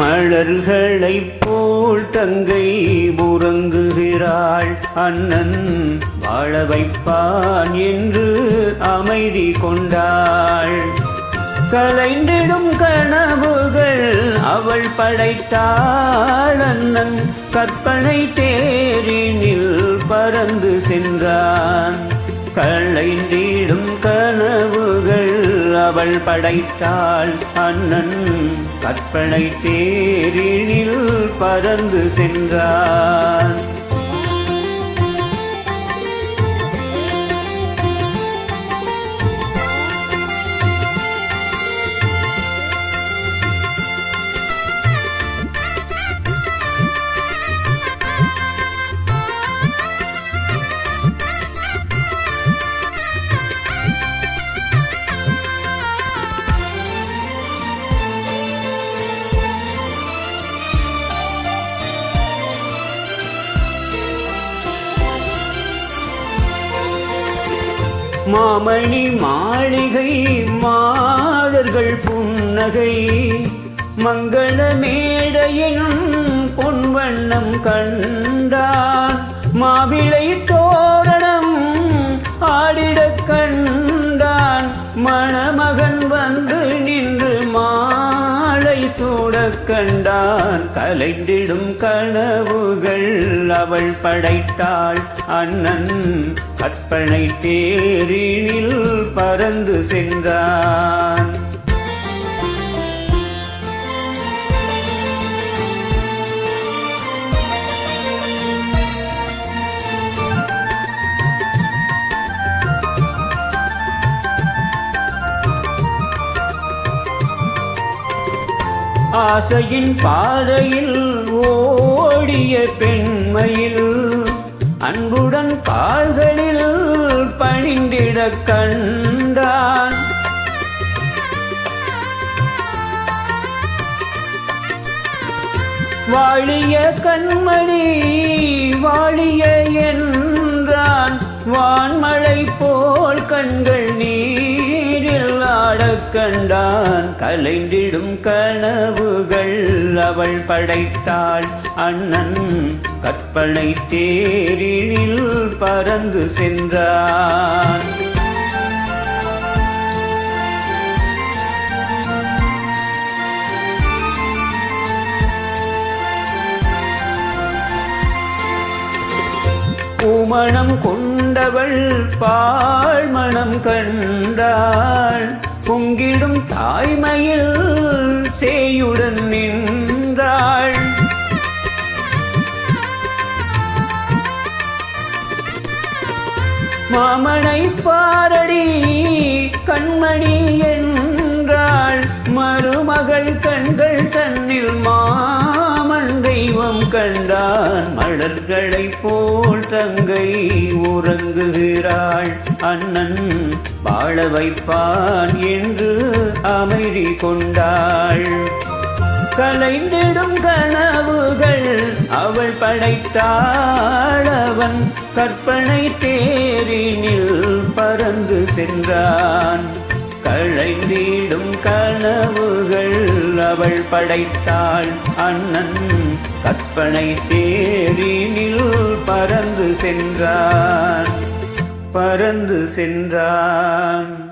மலர்களைப் போல் தங்கை உறங்குகிறாள். அண்ணன் வாழ வைப்பான் என்று அமைதி கொண்டாள். கலைந்திடும் கனவுகள் அவள் படைத்தாள். அண்ணன் கற்பனை தேரினில் பறந்து சென்றான். கலைந்திடும் கனவு அவள் படைத்தாள் அண்ணன். கற்பனை தேரினில் பறந்து சென்றான். மாமணி மாளிகை மாதர்கள் புன்னகை. மங்கள மேடையினும் பொன்வண்ணம் கண்டான் மாவிளை தோற சூடக் கண்டான் கலைந்திடும் கனவுகள் அவள் படைத்தாள். அண்ணன் கற்பனை தேரினில் பறந்து சென்றான். ஆசையின் பாதையில் ஓடிய பெண்மையில் அன்புடன் கால்களில் பணிந்திட கண்டான். வாழிய கண்மணி வாழிய என்றான். வான்மழை போ கண்டான் கலைந்திடும் கனவுகள் அவள் படைத்தாள். அண்ணன் கற்பனை தேரினில் பறந்து சென்றான். பூமணம் கொண்டவள் பாழ்மணம் கண்டாள். பொங்கிடும் தாய்மையில் சேயுடன் நின்றாள். மாமனை பாரடி கண்மணி என்றாள். மருமகள் கண்கள் கண்டான் மலர்களைப் போல் தங்கை உறங்குகிறாள். அண்ணன் வாழ வைப்பான் என்று அமைதி கொண்டாள். கலைந்திடும் கனவுகள் அவள் படைத்தாள். அவன் கற்பனை தேரினில் பறந்து சென்றான். களைந்திடும் கனவுகள் அவள் படைத்தாள். அண்ணன் கற்பனை தேரினில் பறந்து சென்றான் பறந்து சென்றான்.